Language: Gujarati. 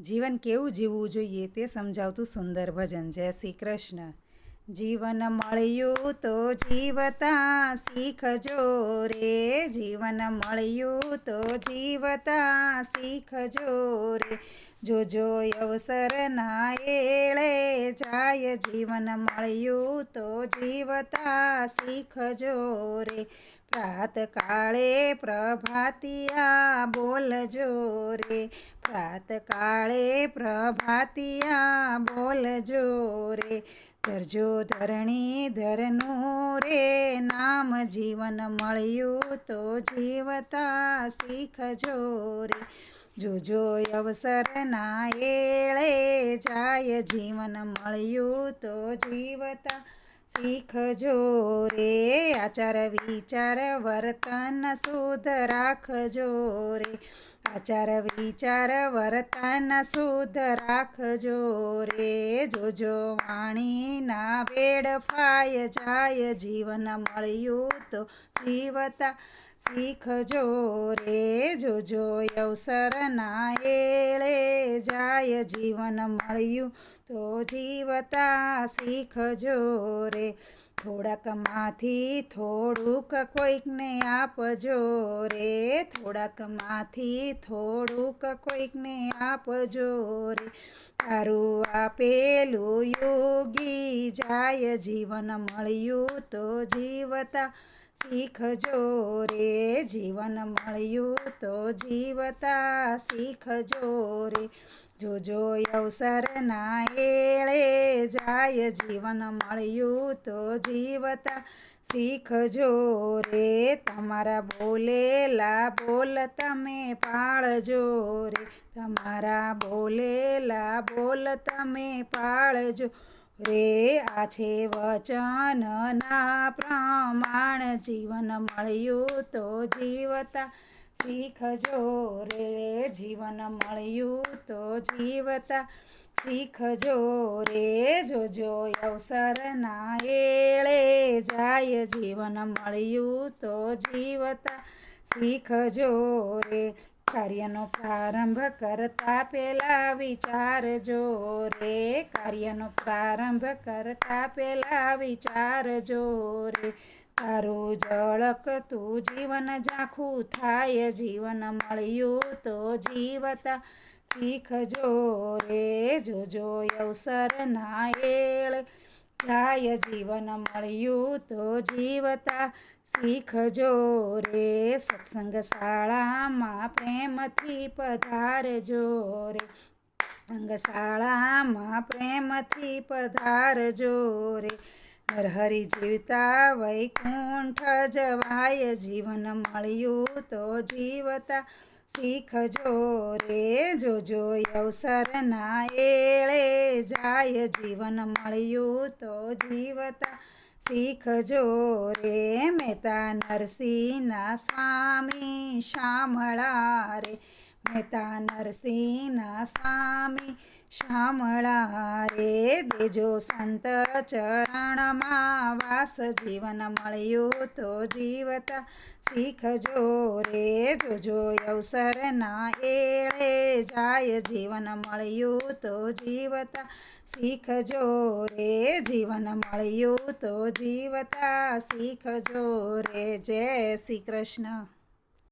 જીવન કેવું જીવવું જોઈએ તે સમજાવતું સુંદર ભજન. જય શ્રી કૃષ્ણ. જીવન મળ્યું તો જીવતા શીખજો રે. જીવન મળ્યું તો જીવતા શીખજો રે. જોજો અવસર ના એળે જાય, જીવન મળ્યું તો જીવતા શીખજો રે. પ્રાત કાળે પ્રભાતિયા બોલજો રે પ્રાત કાળે પ્રભાતિયા બોલજો રે ધરજો ધરણી ધરનું રે. નામ જીવન મળ્યું તો જીવતા શીખજો રે જોજો અવસર ના એળે જાય જીવન મળ્યું તો જીવતા શીખજો રે આચાર વિચાર વર્તન શુદ્ધ રાખજો રે. આચાર વિચાર વર્તન શુદ્ધ રાખજો રે. જોજો વાણીના વેડફાય જાય. જીવન મળ્યું તો જીવતા શીખજો રે. જોજો અવસર ના એળે જાય. જીવન મળ્યું તો જીવતા શીખજો રે. થોડાકમાંથી થોડુંક કોઈકને આપજો રે. થોડાકમાંથી થોડુંક કોઈકને આપજો રે. તારું આપેલું યોગી જાય, જીવન મળ્યું તો જીવતા શીખજો રે, જીવન મળ્યું તો જીવતા શીખજો રે. જોજો અવસર ના એળે જાય, જીવન મળ્યું તો જીવતા શીખજો રે. તમારા બોલેલા બોલ તમે પાળજો રે. તમારા બોલેલા બોલ તમે પાળજો રે, આ છે વચન. ના પ્રમાણ જીવન મળ્યું તો જીવતા શીખજો રે. જીવન મળ્યું તો જીવતા શીખજો રે. જોજો અવસર ના એળે જાય. જીવન મળ્યું તો જીવતા શીખજો રે. કાર્યનો પ્રારંભ કરતા પહેલા વિચારજો રે. કાર્યનો પ્રારંભ કરતા પહેલા વિચારજો રે. તારું જળક તું જીવન ઝાંખું થાય, જીવન મળ્યું તો જીવતા શીખજો રે. જોજો અવસર ના એળ. જાય જીવન મળ્યું તો જીવતા શીખજો રે. સત્સંગ શાળામાં પ્રેમથી પધારજો રે. સંગશાળામાં પ્રેમથી પધારજો રે. હરહરી જીવતા વૈકુંઠ જવાય. જીવન મળ્યું તો જીવતા શીખજો રે જોજો અવસર ના એળે જાય જીવન મળ્યું તો જીવતા. શીખજો રે મહેતા નરસિંહના સ્વામી શામળા રે. મહેતા નરસિંહના સ્વામી શામળા રે દેજો સંત ચરણમાં વાસ જીવન મળ્યું તો જીવતા શીખજો રે જોજો અવસર ના એળે જાય જીવન મળ્યું તો જીવતા શીખજો રે જીવન મળ્યું તો જીવતા શીખજો રે જય શ્રી કૃષ્ણ